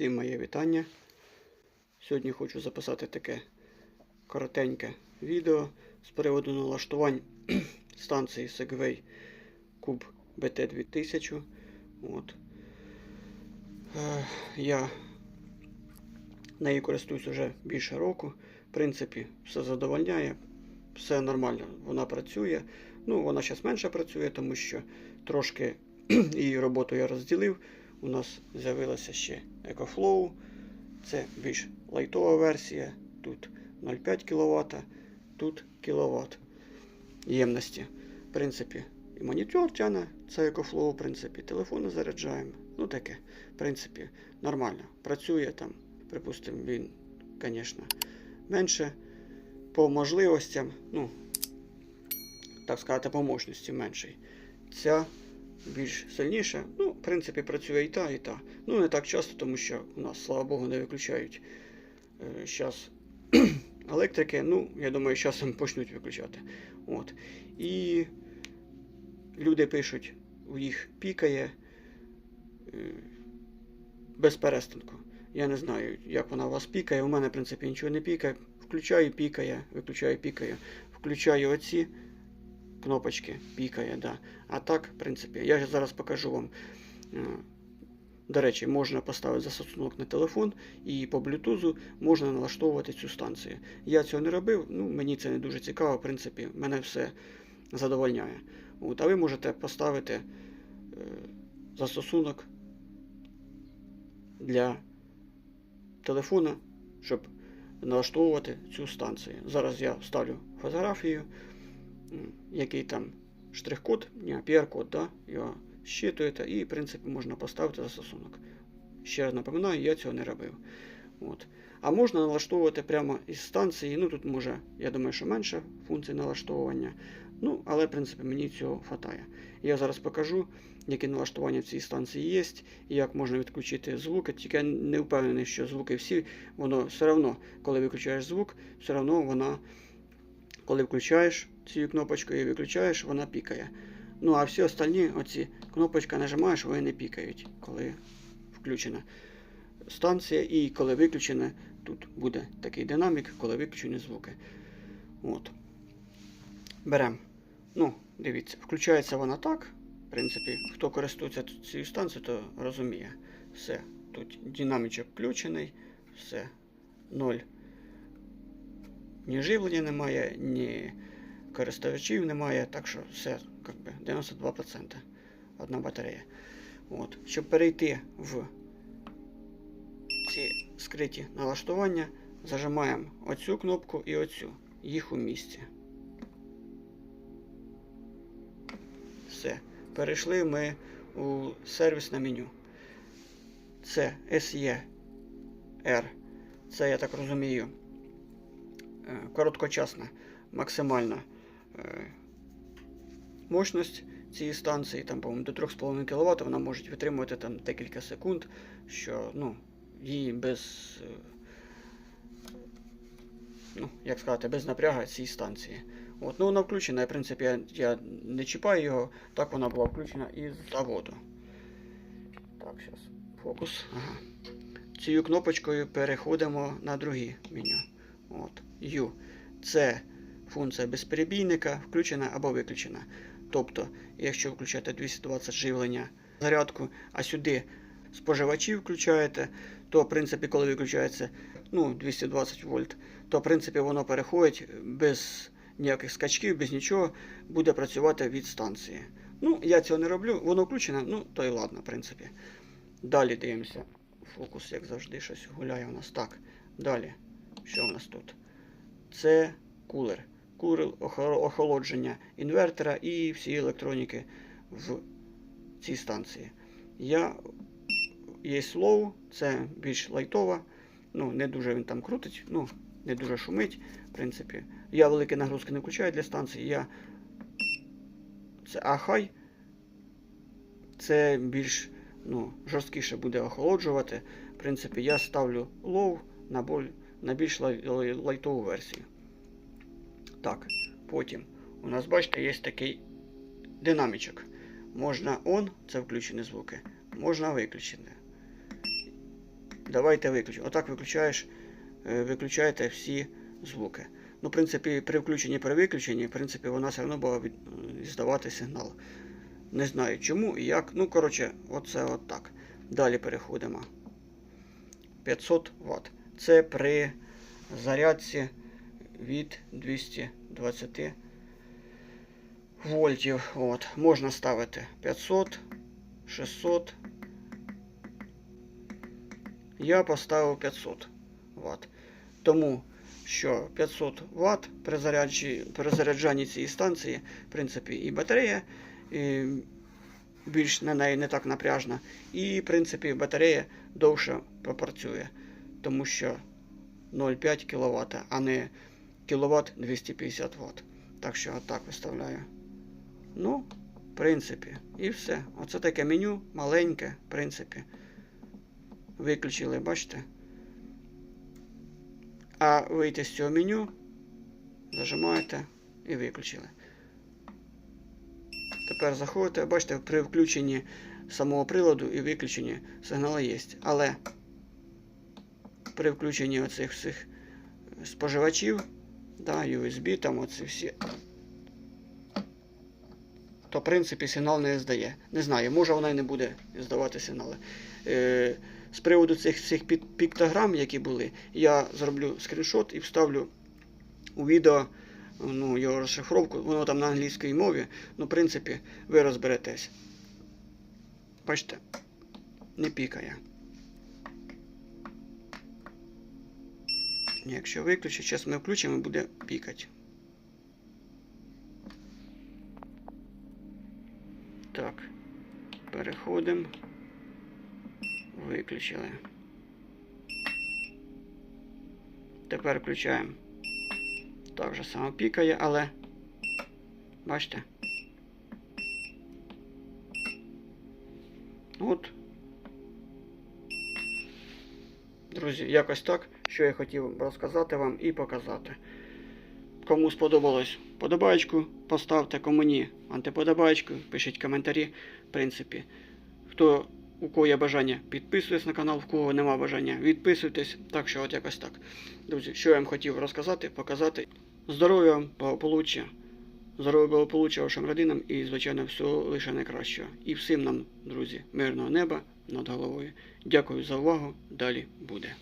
Всім моє вітання. Сьогодні хочу записати таке коротеньке відео з приводу налаштувань станції Segway Cube BT2000. От. Е, я нею користуюсь вже більше року. В принципі, все задовольняє, все нормально, вона працює. Ну, вона зараз менше працює, тому що трошки її роботу я розділив. У нас з'явилася ще EcoFlow. Це більш лайтова версія. Тут 0,5 кВт, тут кВт ємності. В принципі, і монітор тяне, це EcoFlow, в принципі, телефони заряджаємо. Ну таке, в принципі, нормально. Працює там, припустимо, він, звісно, менше по можливостям, ну, так сказати, по мощності менший. Ця більш сильніша. Ну, в принципі, працює і та, і та. Ну, не так часто, тому що у нас, слава Богу, не виключають зараз електрики. Ну, я думаю, з часом почнуть виключати. От. І люди пишуть, у їх пікає е, без перестанку. Я не знаю, як вона у вас пікає. У мене, в принципі, нічого не пікає. Включаю, пікає, виключаю, пікає. Включаю оці кнопочки пікає, да. А так, в принципі, я зараз покажу вам. До речі, можна поставити застосунок на телефон і по блютузу можна налаштовувати цю станцію. Я цього не робив, ну мені це не дуже цікаво, в принципі, мене все задовольняє. От, а ви можете поставити е, застосунок для телефона, щоб налаштовувати цю станцію. Зараз я ставлю фотографію який там штрих-код, не QR-код, да, його щитуєте і, в принципі, можна поставити застосунок. Ще раз напоминаю, я цього не робив. От. А можна налаштовувати прямо із станції. Ну тут може, я думаю, що менше функцій налаштовування. Ну, але, в принципі, мені цього вистачає. Я зараз покажу, які налаштування в цій станції є, і як можна відключити звуки. Тільки я не впевнений, що звуки всі, воно все одно, коли виключаєш звук, все одно вона, коли включаєш цією кнопочкою і виключаєш, вона пікає. Ну а всі остальні оці кнопочки нажимаєш, вони не пікають, коли включена станція, і коли виключена, тут буде такий динамік, коли виключені звуки. От. Беремо. Ну, дивіться, включається вона так. В принципі, хто користується цією станцією, то розуміє. Все. Тут динамічок включений, все. Ноль. Ні живлення немає, ні користувачів немає, так що все, как би, 92%. Одна батарея. От. Щоб перейти в ці скриті налаштування, зажимаємо оцю кнопку і оцю. Їх у місці. Все. Перейшли ми у сервісне меню. Це SE R. Це, я так розумію, е, короткочасна максимальна мощність цієї станції, там, по-моєму, до 3,5 кВт вона може витримувати там декілька секунд, що ну, її без, е, ну, як сказати, без напряга цієї станції. От, ну, вона включена, в принципі, я, я не чіпаю його, так вона була включена із заводу. Так, зараз фокус. Ага. Цією кнопочкою переходимо на друге меню. От, U. Це функція безперебійника включена або виключена. Тобто, якщо включаєте 220 живлення зарядку, а сюди споживачі включаєте, то в принципі, коли виключається ну, 220 вольт, то в принципі воно переходить без ніяких скачків, без нічого, буде працювати від станції. Ну, я цього не роблю, воно включене, ну то й ладно, в принципі. Далі дивимося. Фокус, як завжди, щось гуляє у нас. Так. Далі. Що у нас тут? Це кулер. Охо- охолодження інвертора і всі електроніки в цій станції. Я є slow, це більш лайтова. Ну, не дуже він там крутить, ну, не дуже шумить. В принципі, я великі нагрузки не включаю для станції. Я... Це ахай. Це більш ну, жорсткіше буде охолоджувати. В принципі, я ставлю low на, на більш лай- лай- лайтову версію. Так, потім у нас, бачите, є такий динамічок. Можна on, це включені звуки, можна виключити. давайте виключимо. Отак виключаєш, е, виключаєте всі звуки. Ну, в принципі, при включенні, при виключенні, в принципі, вона все одно від- е, здавати сигнал. Не знаю чому і як. Ну, коротше, оце от так. Далі переходимо. 500 Вт. Це при зарядці від 220 вольтів. От. Можна ставити 500, 600. Я поставив 500 Вт. Тому що 500 Вт при, заряджі, при заряджанні цієї станції, в принципі, і батарея і більш на неї не так напряжна. І, в принципі, батарея довше попрацює, тому що 0,5 кВт, а не кВт 250 Вт. Так що отак виставляю. Ну, в принципі, і все. Оце таке меню маленьке, в принципі. Виключили, бачите? А вийти з цього меню, зажимаєте і виключили. Тепер заходите, бачите, при включенні самого приладу і виключенні сигнали є. Але при включенні оцих всіх споживачів, да, USB, там оці всі, то в принципі сигнал не здає. Не знаю, може вона і не буде здавати сигнали. Е, з приводу цих всіх піктограм, які були, я зроблю скріншот і вставлю у відео ну, його розшифровку. Воно там на англійській мові. Ну, в принципі, ви розберетесь. Бачите, не пікає. Якщо виключить, зараз ми включимо і буде пікати. Так, переходимо. Виключили. Тепер включаємо. Так же само пікає, але бачите? От. Друзі, якось так, що я хотів розказати вам і показати. Кому сподобалось подобаєчку, поставте, кому ні антиподобаєчку, пишіть коментарі. В принципі, хто у кого є бажання, підписуйтесь на канал, в кого нема бажання, відписуйтесь. Так що от якось так. Друзі, що я вам хотів розказати, показати. Здоров'я, вам, благополуччя, здоров'я, благополуччя вашим родинам і, звичайно, всього лише найкращого. І всім нам, друзі, мирного неба над головою. Дякую за увагу. Далі буде.